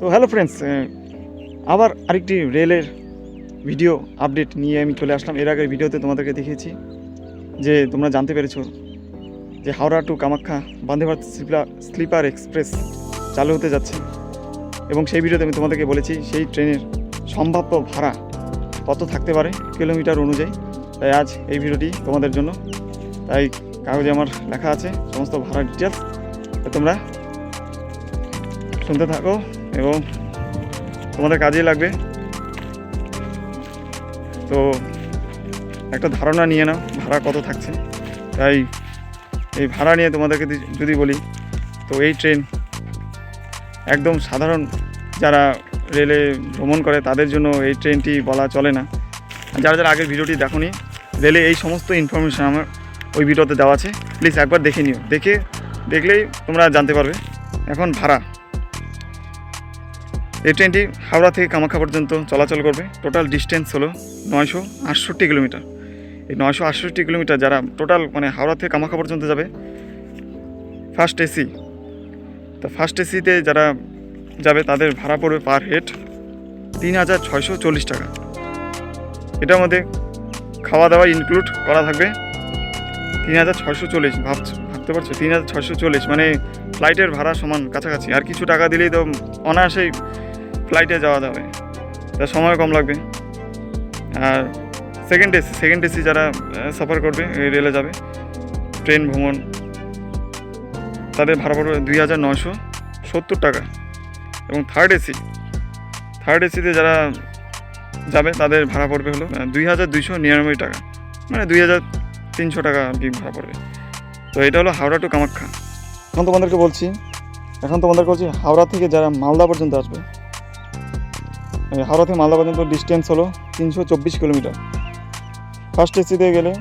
তো hello friends আবার আরেকটি রেলের ভিডিও আপডেট নিয়ে আমি চলে আসলাম। এর আগের ভিডিওতে তোমাদেরকে দেখিয়েছি যে তোমরা জানতে পেরেছ যে Howrah to Kamakhya Vande Bharat sleeper sleeper express চালু হতে যাচ্ছে। এবং সেই ভিডিওতে আমি তোমাদেরকে বলেছি, সেই ট্রেনের সম্ভাব্য ভাড়া কত থাকতে পারে কিলোমিটার অনুযায়ী। তাই আজ এই ভিডিওটি তোমাদের জন্য। তাই কাগজে আমার লেখা আছে, সমস্ত ভাড়া ডিটেলস তোমরা শুনতে থাকো। এবং তোমাদের কাজেই লাগবে। তো একটা ধারণা নিয়ে নাও, ভাড়া কত থাকছে। তাই এই ভাড়া নিয়ে তোমাদেরকে যদি বলি, তো এই ট্রেন একদম সাধারণ যারা রেলে ভ্রমণ করে, তাদের জন্য এই ট্রেনটি বলা চলে না। যারা যারা আগের ভিডিওটি দেখোনি, রেলে এই সমস্ত ইনফরমেশান আমার ওই ভিডিওতে দেওয়া আছে। প্লিজ একবার দেখে নিও। দেখে দেখলেই তোমরা জানতে পারবে। এখন ভাড়া। এই ট্রেনটি হাওড়া থেকে কামাখ্যা পর্যন্ত চলাচল করবে। টোটাল ডিস্টেন্স হলো নয়শো আটষট্টি কিলোমিটার। এই নয়শো আটষট্টি কিলোমিটার যারা টোটাল মানে হাওড়া থেকে কামাখ্যা পর্যন্ত যাবে ফার্স্ট এসি তো ফার্স্ট এসিতে যারা যাবে, তাদের ভাড়া পড়বে পার হেড তিন হাজার ছয়শো চল্লিশ টাকা। এটার মধ্যে খাওয়া দাওয়া ইনক্লুড করা থাকবে। তিন হাজার ছয়শো চল্লিশ, ভাবছ, ভাবতে পারছ? তিন হাজার ছয়শো চল্লিশ মানে ফ্লাইটের ভাড়া সমান কাছাকাছি। আর কিছু টাকা দিলেই তো অনায়াসেই ফ্লাইটে যাওয়া যাবে। তার সময় কম লাগবে। আর সেকেন্ড এসি সেকেন্ড এসি যারা সফর করবে রেলে যাবে। ট্রেন ভ্রমণ। তাদের ভাড়া পড়বে দুই হাজার নশো সত্তর টাকা। এবং থার্ড এসি থার্ড এসিতে যারা যাবে, তাদের ভাড়া পড়বে হলো দুই হাজার দুইশো নিরানব্বই টাকা। মানে দুই হাজার তিনশো টাকা আর কি ভাড়া পড়বে। তো এটা হলো হাওড়া টু কামাখ্যা। এখন তোমাদেরকে বলছি, এখন তোমাদেরকে বলছি, হাওড়া থেকে যারা মালদা পর্যন্ত আসবে হাওড়া থেকে মালদা পর্যন্ত ডিস্টেন্স হলো তিনশো চব্বিশ কিলোমিটার। ফার্স্ট এসিতে গেলে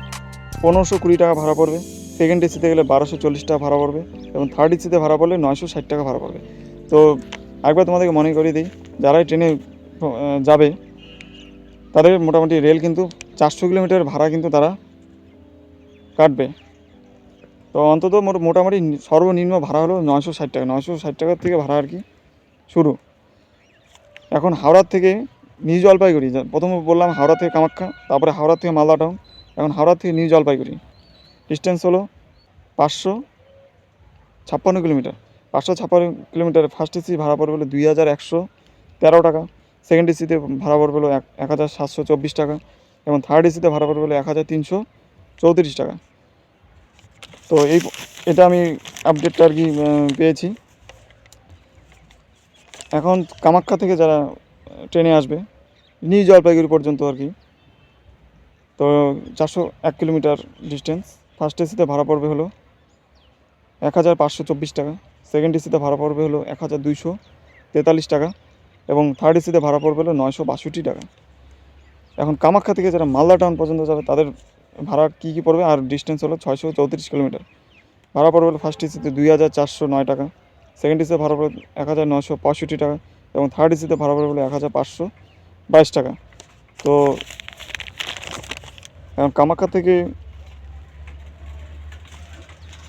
পনেরোশো কুড়ি টাকা ভাড়া পড়বে সেকেন্ড এসিতে গেলে বারোশো চল্লিশ টাকা ভাড়া পড়বে এবং থার্ড এসিতে ভাড়া পড়লে নয়শো ষাট টাকা ভাড়া পড়বে। তো একবার তোমাদেরকে মনে করিয়ে দিই, যারাই ট্রেনে যাবে, তাদের মোটামুটি রেল কিন্তু চারশো কিলোমিটার ভাড়া কিন্তু তারা কাটবে। তো অন্তত মোট- মোটামুটি সর্বনিম্ন ভাড়া হলো নয়শো ষাট টাকা, নয়শো ষাট টাকার থেকে ভাড়া আর কি শুরু। এখন হাওড়ার থেকে নিউ জলপাইগুড়ি প্রথমে বললাম হাওড়া থেকে কামাখ্যা, তারপরে হাওড়া থেকে মালদা টাউন এখন হাওড়া থেকে নিউ জলপাইগুড়ি। ডিস্টেন্স হলো পাঁচশো ছাপ্পান্ন কিলোমিটার। পাঁচশো ছাপ্পান্ন কিলোমিটার ফার্স্ট এসি ভাড়া পড়বে হলো দুই হাজার একশো তেরো টাকা। সেকেন্ড এসিতে ভাড়া পড়বে হলো এক এক হাজার সাতশো চব্বিশ টাকা এবং থার্ড এসিতে ভাড়া পড়বে হলো এক হাজার তিনশো চৌত্রিশ টাকা। তো এই, এটা আমি আপডেটটা আর কি পেয়েছি। এখন কামাখ্যা থেকে যারা ট্রেনে আসবে, নিউ জলপাইগুড়ি পর্যন্ত আর কি। তো চারশো এক কিলোমিটার ডিস্টেন্স ফার্স্ট এসিতে ভাড়া পড়বে হলো এক হাজার পাঁচশো চব্বিশ টাকা সেকেন্ড এসিতে ভাড়া পড়বে হলো এক হাজার দুইশো তেতাল্লিশ টাকা এবং থার্ড এসিতে ভাড়া পড়বে হলো নয়শো বাষট্টি টাকা। এখন কামাখ্যা থেকে যারা মালদা টাউন পর্যন্ত যাবে, তাদের ভাড়া কী কী পড়বে? আর ডিস্টেন্স হলো ছয়শো চৌত্রিশ কিলোমিটার। ভাড়া পড়বে হলো ফার্স্ট এসিতে দুই হাজার চারশো নয় টাকা। সেকেন্ড এসিতে ভাড়া পড়বে এক হাজার নশো পঁয়ষট্টি টাকা এবং থার্ড এসিতে ভাড়া পড়বে এক হাজার পাঁচশো বাইশ টাকা। তো, এখন কামাখ্যা থেকে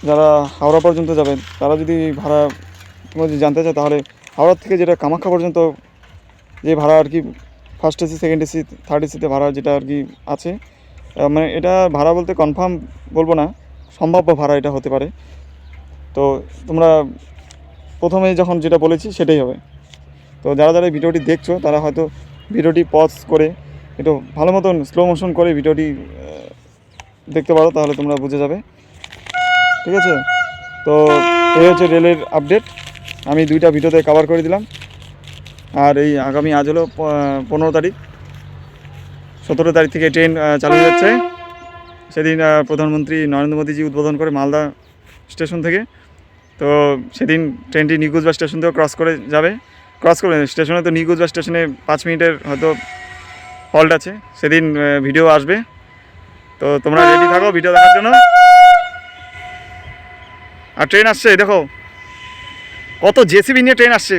যারা হাওড়া পর্যন্ত যাবেন, তারা যদি ভাড়া তোমরা যদি জানতে চাও তাহলে হাওড়া থেকে যেটা কামাখ্যা পর্যন্ত যে ভাড়া আর কি first AC second AC third এসিতে ভাড়া যেটা আর কি আছে মানে এটা ভাড়া বলতে কনফার্ম বলব না, সম্ভাব্য ভাড়া এটা হতে পারে। তো তোমরা প্রথমে যখন যেটা বলেছি সেটাই হবে। তো যারা যারা ভিডিওটি দেখছ, তারা হয়তো ভিডিওটি পজ করে একটু ভালো মতন স্লো মোশন করে ভিডিওটি দেখতে পারো, তাহলে তোমরা বুঝে যাবে। ঠিক আছে? তো এই হচ্ছে রেলের আপডেট আমি দুইটা ভিডিওতে কভার করে দিলাম। আর এই আগামী আজ হলো পনেরো তারিখ। সতেরো তারিখ থেকে ট্রেন চালু যাচ্ছে। সেদিন প্রধানমন্ত্রী নরেন্দ্র মোদীজি উদ্বোধন করে মালদা স্টেশন থেকে। তো সেদিন ট্রেনটি নিকুজবা স্টেশন থেকে ক্রস করে যাবে। ক্রস করে স্টেশনে তো নিকুজবা স্টেশনে পাঁচ মিনিটের হয়তো হল্ট আছে। সেদিন ভিডিও আসবে। তো তোমরা রেডি থাকো ভিডিও দেখার জন্য। আর ট্রেন আসছে, দেখো। কত জেসিবি নিয়ে ট্রেন আসছে।